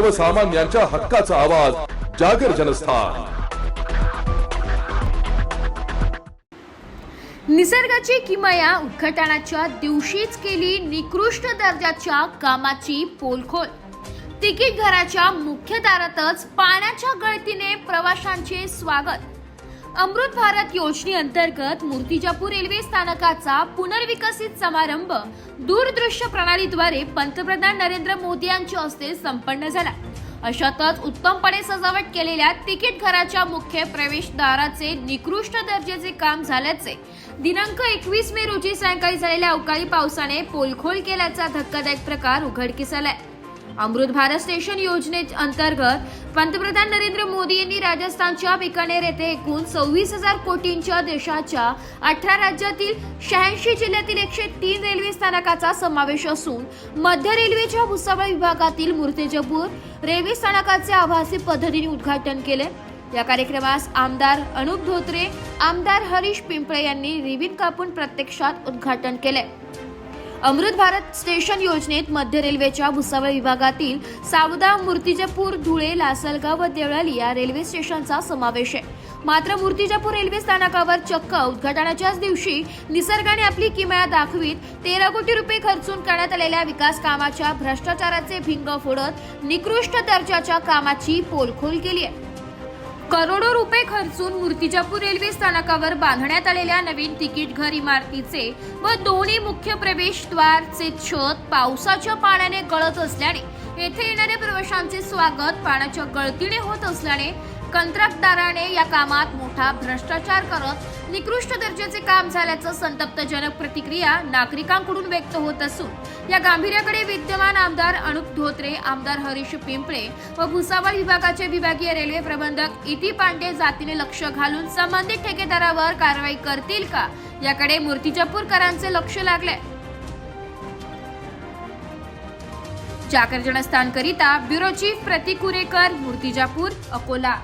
सर्वसामान्यांच्या हक्काचा आवाज जागर जनस्थान. निसर्गाची किमया उद्घाटनाच्या दिवशीच केली निकृष्ट दर्जाच्या कामाची पोलखोल. तिकीट घराच्या मुख्य दारातच पाण्याच्या गळतीने प्रवाशांचे स्वागत. अमृत भारत योजनेअंतर्गत मूर्तिजापूर रेल्वे स्थानकाचा पुनर्विकसित समारंभ दूरदृश्य प्रणालीद्वारे पंतप्रधान नरेंद्र मोदी यांच्या हस्ते संपन्न झाला. अशातच उत्तमपणे सजावट केलेल्या तिकीट घराच्या मुख्य प्रवेशद्वाराचे निकृष्ट दर्जाचे काम झाल्याचे दिनांक एकवीस मे रोजी सायंकाळी झालेल्या अवकाळी पावसाने पोलखोल केल्याचा धक्कादायक प्रकार उघडकीस आलाय. अमृत भारत स्टेशन योजने अंतर्गत पंतप्रधान नरेंद्र मोदी यांनी राजस्थानच्या बिकानेर येथे एकूण सव्वीस हजार कोटींच्या देशाच्या अठरा राज्यातील शहाऐंशी जिल्ह्यातील एकशे तीन रेल्वे स्थानकाचा समावेश असून मध्य रेल्वेच्या भुसावळ विभागातील मूर्तेजपूर रेल्वे स्थानकाचे आभासी पद्धतीने उद्घाटन केले. या कार्यक्रमास आमदार अनुप धोत्रे आमदार हरीश पिंपळे यांनी रिबीन कापून प्रत्यक्षात उद्घाटन केले. अमृत भारत स्टेशन योजनेत मध्य रेल्वेच्या भुसावळ विभागातील सावदा मूर्तिजापूर धुळे लासलगाव व देवळाली या रेल्वे स्टेशनचा समावेश आहे. मात्र मूर्तिजापूर रेल्वे स्थानकावर चक्क उद्घाटनाच्याच दिवशी निसर्गाने आपली किमया दाखवीत तेरा कोटी रुपये खर्चून करण्यात आलेल्या विकास कामाच्या भ्रष्टाचाराचे भिंग फोडत निकृष्ट दर्जाच्या कामाची पोलखोल केली आहे. करोडो रुपये खर्चून मूर्तिजापूर रेल्वे स्थानकावर बांधण्यात आलेल्या नवीन तिकीट घर इमारतीचे व दोन्ही मुख्य प्रवेशद्वारचे छत पावसाच्या पाण्याने गळत असल्याने येथे येणाऱ्या प्रवाशांचे स्वागत पाण्याच्या गळतीने होत असल्याने कंत्राटदाराने या कामात मोठा भ्रष्टाचार करत निकृष्ट दर्जाचे काम झाल्याचं संतप्तजनक प्रतिक्रिया नागरिकांकडून व्यक्त होत असून या गांभीर्याकडे विद्यमान आमदार अनुप धोत्रे आमदार हरीश पिंपळे व भुसावळ विभागाचे विभागीय रेल्वे प्रबंधक इति पांडे जातीने लक्ष घालून संबंधित ठेकेदारावर कारवाई करतील का? याकडे मूर्तिजापूरकरांचे लक्ष लागले जागर जनस्थान करिता ब्युरो चीफ प्रतिकुरेकर मूर्तिजापूर अकोला